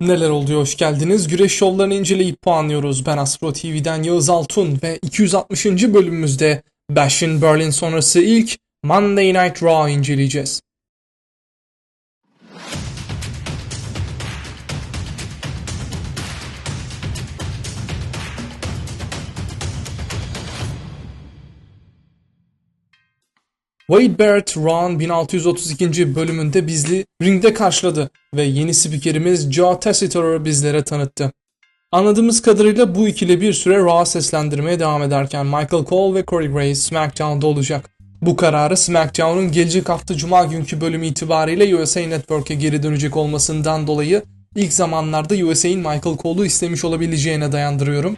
Neler oluyor hoş geldiniz. Güreş şovlarını inceleyip puanlıyoruz. Ben Aspro TV'den Yağız Altun ve 260. bölümümüzde Bash in Berlin sonrası ilk Monday Night Raw inceleyeceğiz. Wade Barrett Raw'ın 1632. bölümünde bizli ringde karşıladı ve yeni spikerimiz Joe Tessitore'u bizlere tanıttı. Anladığımız kadarıyla bu ikili bir süre Raw seslendirmeye devam ederken Michael Cole ve Corey Graves SmackDown'da olacak. Bu kararı SmackDown'un gelecek hafta Cuma günkü bölümü itibariyle USA Network'e geri dönecek olmasından dolayı ilk zamanlarda USA'in Michael Cole'u istemiş olabileceğine dayandırıyorum.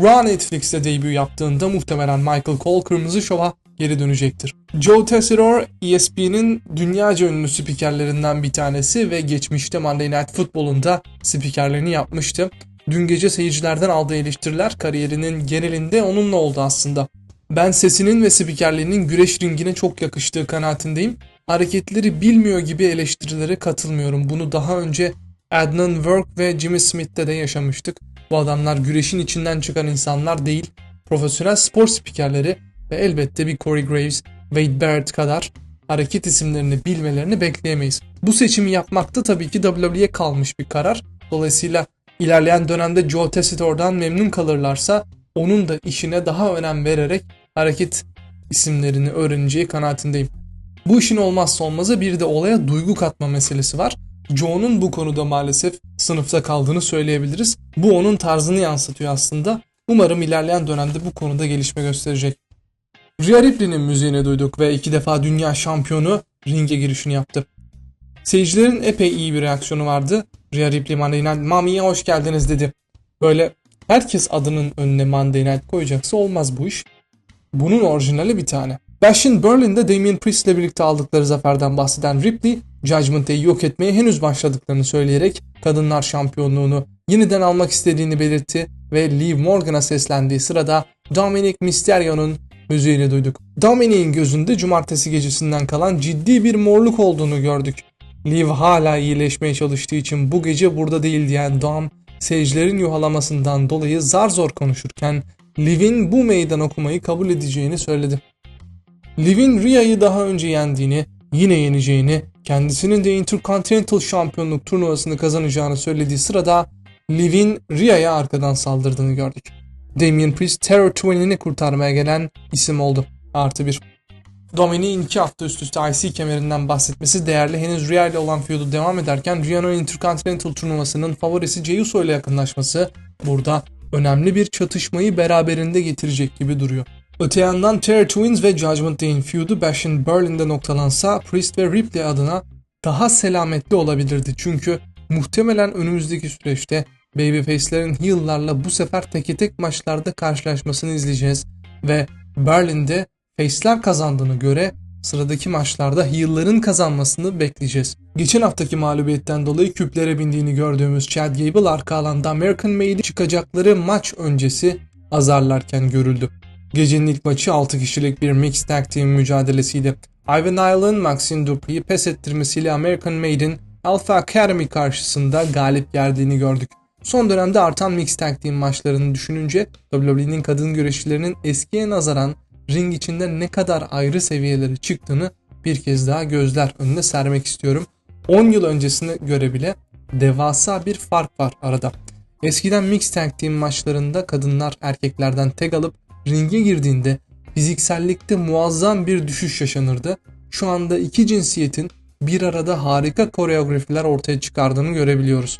Raw Netflix'te debut yaptığında muhtemelen Michael Cole Kırmızı Şov'a geri dönecektir. Joe Tessitore ESPN'in dünyaca ünlü spikerlerinden bir tanesi ve geçmişte Monday Night Football'un da spikerlerini yapmıştı. Dün gece seyircilerden aldığı eleştiriler kariyerinin genelinde onunla oldu aslında. Ben sesinin ve spikerliğinin güreş ringine çok yakıştığı kanaatindeyim. Hareketleri bilmiyor gibi eleştirilere katılmıyorum. Bunu daha önce Adnan Work ve Jimmy Smith'te de yaşamıştık. Bu adamlar güreşin içinden çıkan insanlar değil, profesyonel spor spikerleri ve elbette bir Corey Graves, Wade Barrett kadar hareket isimlerini bilmelerini bekleyemeyiz. Bu seçimi yapmakta tabii ki WWE'ye kalmış bir karar. Dolayısıyla ilerleyen dönemde Joe Tessitore'dan memnun kalırlarsa onun da işine daha önem vererek hareket isimlerini öğreneceği kanaatindeyim. Bu işin olmazsa olmazı bir de olaya duygu katma meselesi var. Joe'nun bu konuda maalesef sınıfta kaldığını söyleyebiliriz. Bu onun tarzını yansıtıyor aslında. Umarım ilerleyen dönemde bu konuda gelişme gösterecek. Rhea Ripley'nin müziğini duyduk ve iki defa dünya şampiyonu ringe girişini yaptı. Seyircilerin epey iyi bir reaksiyonu vardı. Rhea Ripley Monday Night Mami'ye hoş geldiniz dedi. Böyle herkes adının önüne Monday Night koyacaksa olmaz bu iş. Bunun orijinali bir tane. Bash in Berlin'de Damien Priest ile birlikte aldıkları zaferden bahseden Ripley, Judgment Day'i yok etmeye henüz başladıklarını söyleyerek kadınlar şampiyonluğunu yeniden almak istediğini belirtti ve Liv Morgan'a seslendiği sırada Dominic Mysterio'nun müziğini duyduk. Dominic'in gözünde cumartesi gecesinden kalan ciddi bir morluk olduğunu gördük. Liv hala iyileşmeye çalıştığı için bu gece burada değil diyen Dom, seyircilerin yuhalamasından dolayı zar zor konuşurken Liv'in bu meydan okumayı kabul edeceğini söyledi. Liv'in Rhea'yı daha önce yendiğini, yine yeneceğini, kendisinin de Intercontinental şampiyonluk turnuvasını kazanacağını söylediği sırada Liv'in Rhea'ya arkadan saldırdığını gördük. Damien Priest Terror Twin'ini kurtarmaya gelen isim oldu. Artı bir. Dominic'in iki hafta üst üste IC kemerinden bahsetmesi değerli. Henüz Rhea ile olan feud'u devam ederken Rhea'nın Intercontinental turnuvasının favorisi Jey Uso ile yakınlaşması burada önemli bir çatışmayı beraberinde getirecek gibi duruyor. Öte yandan Terror Twins ve Judgment Day'in feud'u Bash in Berlin'de noktalansa Priest ve Ripley adına daha selametli olabilirdi. Çünkü muhtemelen önümüzdeki süreçte Babyface'lerin heel'larla bu sefer teke tek maçlarda karşılaşmasını izleyeceğiz ve Berlin'de Face'ler kazandığını göre sıradaki maçlarda heel'ların kazanmasını bekleyeceğiz. Geçen haftaki mağlubiyetten dolayı küplere bindiğini gördüğümüz Chad Gable arka alanda American Made'i çıkacakları maç öncesi azarlarken görüldü. Gecenin ilk maçı 6 kişilik bir Mixed Tag Team mücadelesiydi. Ivan Island, Maxine Dupri'yi pes ettirmesiyle American Made'in Alpha Academy karşısında galip geldiğini gördük. Son dönemde artan Mixed Tag Team maçlarını düşününce WWE'nin kadın güreşçilerinin eskiye nazaran ring içinde ne kadar ayrı seviyelere çıktığını bir kez daha gözler önüne sermek istiyorum. 10 yıl öncesine göre bile devasa bir fark var arada. Eskiden Mixed Tag Team maçlarında kadınlar erkeklerden tek alıp ringe girdiğinde fiziksellikte muazzam bir düşüş yaşanırdı. Şu anda iki cinsiyetin bir arada harika koreografiler ortaya çıkardığını görebiliyoruz.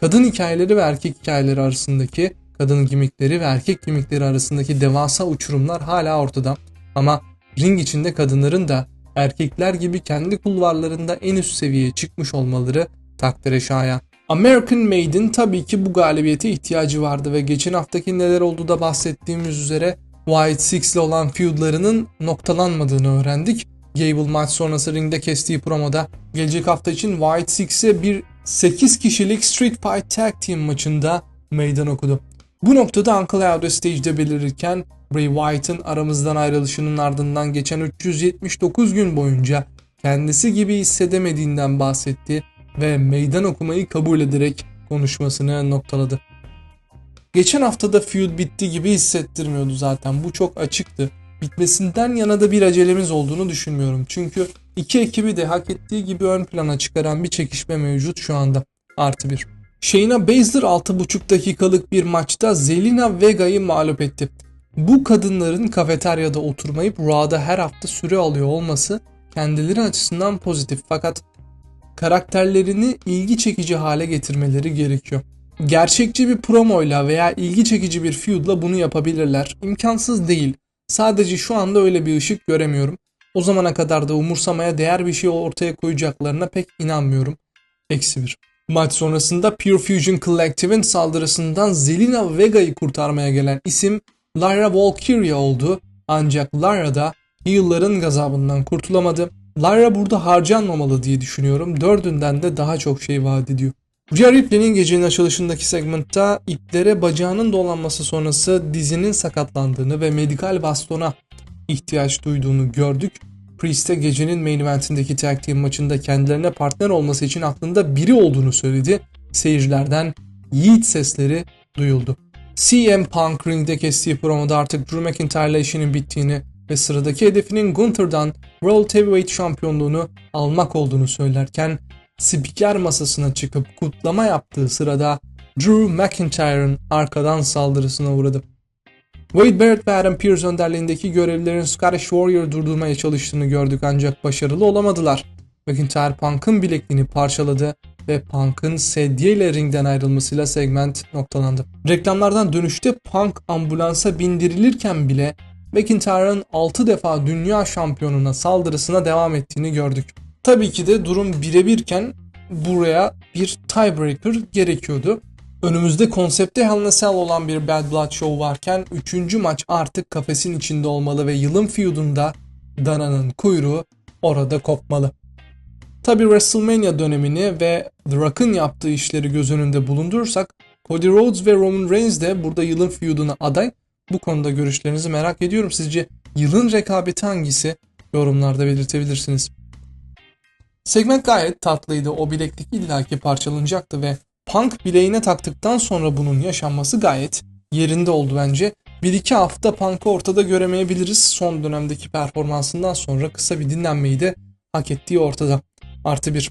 Kadın hikayeleri ve erkek hikayeleri arasındaki kadın gimikleri ve erkek gimikleri arasındaki devasa uçurumlar hala ortada. Ama ring içinde kadınların da erkekler gibi kendi kulvarlarında en üst seviyeye çıkmış olmaları takdire şayan. American Made'in tabii ki bu galibiyete ihtiyacı vardı ve geçen haftaki neler olduğu da bahsettiğimiz üzere White Six ile olan feudlarının noktalanmadığını öğrendik. Gable maç sonrası ringde kestiği promoda gelecek hafta için White Six'e bir 8 kişilik Street Fight Tag Team maçında meydan okudu. Bu noktada Uncle Audio stage'de belirirken Bray Wyatt'ın aramızdan ayrılışının ardından geçen 379 gün boyunca kendisi gibi hissedemediğinden bahsetti ve meydan okumayı kabul ederek konuşmasını noktaladı. Geçen haftada feud bitti gibi hissettirmiyordu zaten. Bu çok açıktı. Bitmesinden yana da bir acelemiz olduğunu düşünmüyorum. Çünkü iki ekibi de hak ettiği gibi ön plana çıkaran bir çekişme mevcut şu anda. Artı bir. Shayna Baszler 6,5 dakikalık bir maçta Zelina Vega'yı mağlup etti. Bu kadınların kafeteryada oturmayıp Raw'da her hafta süre alıyor olması kendileri açısından pozitif fakat karakterlerini ilgi çekici hale getirmeleri gerekiyor. Gerçekçi bir promoyla veya ilgi çekici bir feudla bunu yapabilirler. İmkansız değil. Sadece şu anda öyle bir ışık göremiyorum. O zamana kadar da umursamaya değer bir şey ortaya koyacaklarına pek inanmıyorum. Eksi bir. Maç sonrasında Pure Fusion Collective'in saldırısından Zelina Vega'yı kurtarmaya gelen isim Lyra Valkyria oldu. Ancak Lyra da heal'ların gazabından kurtulamadı. Lyra burada harcanmamalı diye düşünüyorum. Dördünden de daha çok şey vaat ediyor. Rhea Ripley'nin gecenin açılışındaki segmentta iplere bacağının dolanması sonrası dizinin sakatlandığını ve medikal bastona ihtiyaç duyduğunu gördük. Priest'e gecenin main eventindeki tag team maçında kendilerine partner olması için aklında biri olduğunu söyledi. Seyircilerden yiğit sesleri duyuldu. CM Punk ringde kestiği promoda artık Drew McIntyre'la işinin bittiğini ve sıradaki hedefinin Gunther'dan World Heavyweight şampiyonluğunu almak olduğunu söylerken spiker masasına çıkıp kutlama yaptığı sırada Drew McIntyre'ın arkadan saldırısına uğradı. Wade Barrett ve Adam Pearce önderliğindeki görevlilerin Scottish Warrior durdurmaya çalıştığını gördük ancak başarılı olamadılar. McIntyre Punk'ın bilekliğini parçaladı ve Punk'ın sedyeyle ringden ayrılmasıyla segment noktalandı. Reklamlardan dönüşte Punk ambulansa bindirilirken bile McIntyre'ın 6 defa dünya şampiyonuna saldırısına devam ettiğini gördük. Tabii ki de durum birebirken buraya bir tiebreaker gerekiyordu. Önümüzde konsepte Hell olan bir Bad Blood Show varken 3. maç artık kafesin içinde olmalı ve yılın feudunda Dana'nın kuyruğu orada kopmalı. Tabi WrestleMania dönemini ve The Rock'ın yaptığı işleri göz önünde bulundurursak Cody Rhodes ve Roman Reigns de burada yılın feuduna aday. Bu konuda görüşlerinizi merak ediyorum. Sizce yılın rekabeti hangisi? Yorumlarda belirtebilirsiniz. Segment gayet tatlıydı. O bileklik illaki parçalanacaktı ve Punk bileğine taktıktan sonra bunun yaşanması gayet yerinde oldu bence. Bir iki hafta Punk'ı ortada göremeyebiliriz. Son dönemdeki performansından sonra kısa bir dinlenmeyi de hak ettiği ortada. Artı bir.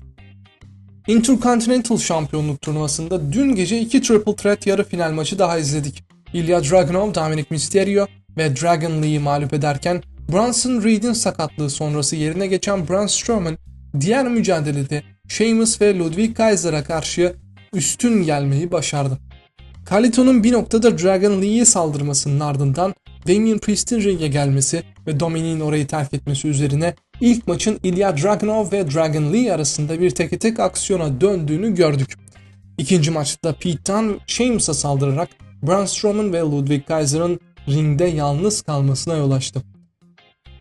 Intercontinental Şampiyonluk turnuvasında dün gece iki Triple Threat yarı final maçı daha izledik. Ilya Dragunov, Dominic Mysterio ve Dragon Lee'yi mağlup ederken Bronson Reed'in sakatlığı sonrası yerine geçen Braun Strowman diğer mücadelede Sheamus ve Ludwig Kaiser'a karşı üstün gelmeyi başardı. Carlito'nun bir noktada Dragon Lee'ye saldırmasının ardından Damian Priest'in ringe gelmesi ve Dominic'in orayı terk etmesi üzerine ilk maçın Ilya Dragunov ve Dragon Lee arasında bir tek tek aksiyona döndüğünü gördük. İkinci maçta Pete Dunne Sheamus'a saldırarak Braun Strowman ve Ludwig Kaiser'ın ringde yalnız kalmasına yol açtı.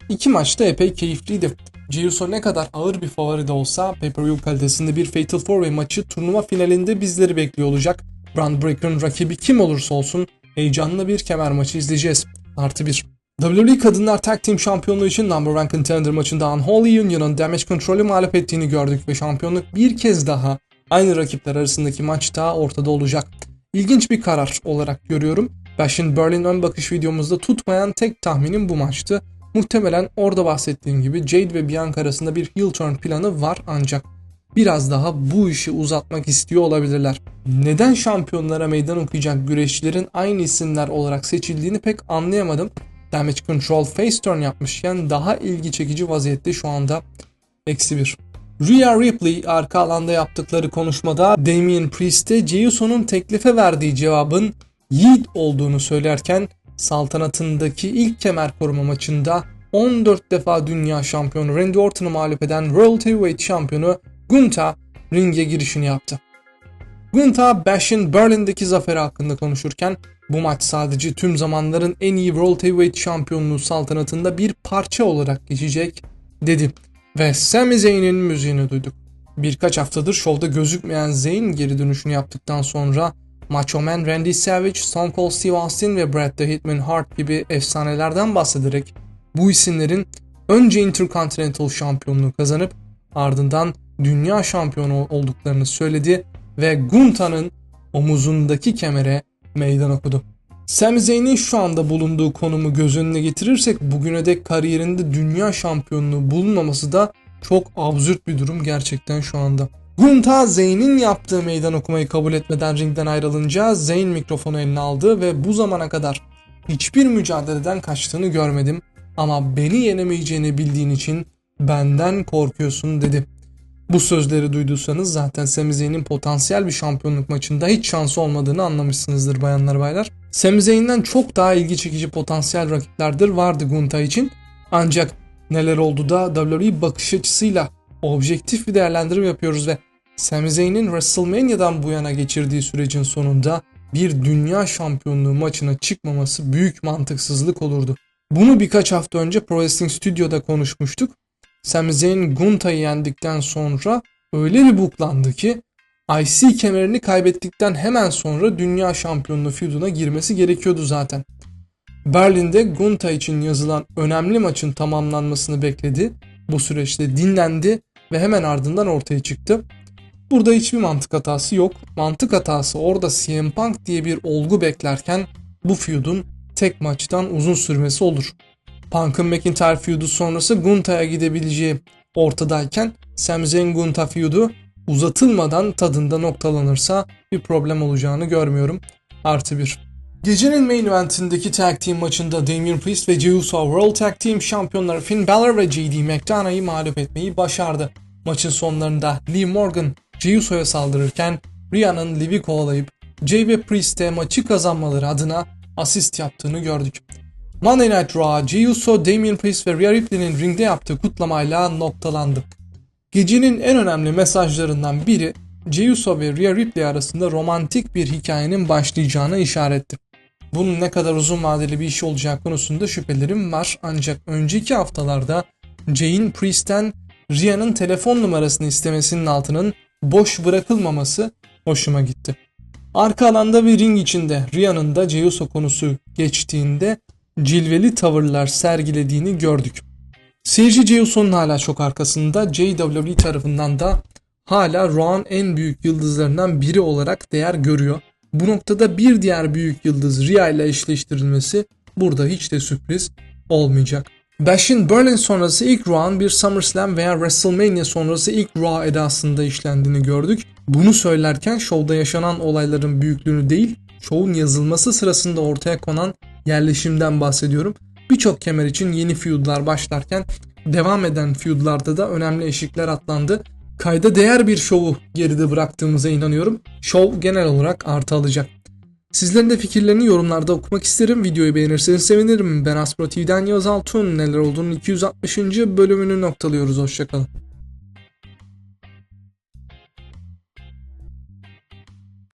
İki maçta epey keyifliydi. Jey ne kadar ağır bir favori de olsa pay-per-view kalitesinde bir Fatal 4-Way maçı turnuva finalinde bizleri bekliyor olacak. Braun Breaker'ın rakibi kim olursa olsun heyecanlı bir kemer maçı izleyeceğiz. Artı bir. WWE Kadınlar Tag Team Şampiyonluğu için Number One Contender maçında Unholy Union'un Damage Control'ü mağlup ettiğini gördük ve şampiyonluk bir kez daha aynı rakipler arasındaki maçta ortada olacak. İlginç bir karar olarak görüyorum. Bashin Berlin ön bakış videomuzda tutmayan tek tahminim bu maçtı. Muhtemelen orada bahsettiğim gibi Jade ve Bianca arasında bir heel turn planı var ancak biraz daha bu işi uzatmak istiyor olabilirler. Neden şampiyonlara meydan okuyacak güreşçilerin aynı isimler olarak seçildiğini pek anlayamadım. Damage Control face turn yapmışken daha ilgi çekici vaziyette şu anda eksi bir. Rhea Ripley arka alanda yaptıkları konuşmada Damian Priest'e Jeyuso'nun teklife verdiği cevabın yiğit olduğunu söylerken saltanatındaki ilk kemer koruma maçında 14 defa dünya şampiyonu Randy Orton'u mağlup eden World Heavyweight şampiyonu Gunta ringe girişini yaptı. Gunta Bash'in Berlin'deki zaferi hakkında konuşurken bu maç sadece tüm zamanların en iyi World Heavyweight şampiyonluğu saltanatında bir parça olarak geçecek dedi. Ve Sami Zayn'in müziğini duyduk. Birkaç haftadır şovda gözükmeyen Zayn geri dönüşünü yaptıktan sonra Macho Man Randy Savage, Stone Cold Steve Austin ve Bret the Hitman Hart gibi efsanelerden bahsederek bu isimlerin önce Intercontinental şampiyonluğu kazanıp ardından dünya şampiyonu olduklarını söyledi ve Gunta'nın omuzundaki kemere meydan okudu. Sami Zayn'in şu anda bulunduğu konumu göz önüne getirirsek bugüne dek kariyerinde dünya şampiyonluğu bulunmaması da çok absürt bir durum gerçekten şu anda. Gunta Zayn'in yaptığı meydan okumayı kabul etmeden ringden ayrılınca Zayn mikrofonu eline aldı ve bu zamana kadar hiçbir mücadeleden kaçtığını görmedim ama beni yenemeyeceğini bildiğin için benden korkuyorsun dedi. Bu sözleri duyduysanız zaten Sami Zayn'in potansiyel bir şampiyonluk maçında hiç şansı olmadığını anlamışsınızdır bayanlar baylar. Sami Zayn'den çok daha ilgi çekici potansiyel rakiplerdir vardı Gunta için. Ancak neler oldu da WWE bakış açısıyla objektif bir değerlendirme yapıyoruz ve Sami Zayn'in WrestleMania'dan bu yana geçirdiği sürecin sonunda bir dünya şampiyonluğu maçına çıkmaması büyük mantıksızlık olurdu. Bunu birkaç hafta önce Pro Wrestling Studio'da konuşmuştuk. Sami Zayn Gunta'yı yendikten sonra öyle bir buklandı ki IC kemerini kaybettikten hemen sonra dünya şampiyonluğu feuduna girmesi gerekiyordu zaten. Berlin'de Gunta için yazılan önemli maçın tamamlanmasını bekledi. Bu süreçte dinlendi ve hemen ardından ortaya çıktı. Burada hiçbir mantık hatası yok. Mantık hatası orada CM Punk diye bir olgu beklerken bu feud'un tek maçtan uzun sürmesi olur. Punk'ın McIntyre feud'u sonrası Gunta'ya gidebileceği ortadayken Sami Zayn Gunta feud'u uzatılmadan tadında noktalanırsa bir problem olacağını görmüyorum. Artı bir. Gecenin main eventindeki tag team maçında Damian Priest ve Jey Uso World Tag Team şampiyonları Finn Balor ve JD McDonough'ı mağlup etmeyi başardı. Maçın sonlarında Lee Morgan Jey Uso'ya saldırırken Rhia'nın Liv'i kovalayıp Jey ve Priest'e maçı kazanmaları adına asist yaptığını gördük. Monday Night Raw, Jey Uso, Damian Priest ve Rhea Ripley'nin ringde yaptığı kutlamayla noktalandı. Gecenin en önemli mesajlarından biri Jey Uso ve Rhea Ripley arasında romantik bir hikayenin başlayacağına işaretti. Bunun ne kadar uzun vadeli bir iş olacak konusunda şüphelerim var ancak önceki haftalarda Jay'in Priest'ten Rhea'nın telefon numarasını istemesinin altının boş bırakılmaması hoşuma gitti. Arka alanda bir ring içinde Rhea'nın da Jey Uso konusu geçtiğinde cilveli tavırlar sergilediğini gördük. Seyirci Jey Uso'nun hala çok arkasında JWE tarafından da hala Raw'ın en büyük yıldızlarından biri olarak değer görüyor. Bu noktada bir diğer büyük yıldız Rhea ile eşleştirilmesi burada hiç de sürpriz olmayacak. Bash'in Berlin sonrası ilk Raw'ın bir SummerSlam veya WrestleMania sonrası ilk Raw edasında işlendiğini gördük. Bunu söylerken şovda yaşanan olayların büyüklüğünü değil, şovun yazılması sırasında ortaya konan yerleşimden bahsediyorum. Birçok kemer için yeni feudlar başlarken devam eden feudlarda da önemli eşikler atlandı. Kayda değer bir şovu geride bıraktığımıza inanıyorum. Şov genel olarak artı alacak. Sizlerin de fikirlerini yorumlarda okumak isterim. Videoyu beğenirseniz sevinirim. Ben Aspro TV'den Yaz. Neler olduğunun 260. bölümünü noktalıyoruz. Hoşçakalın.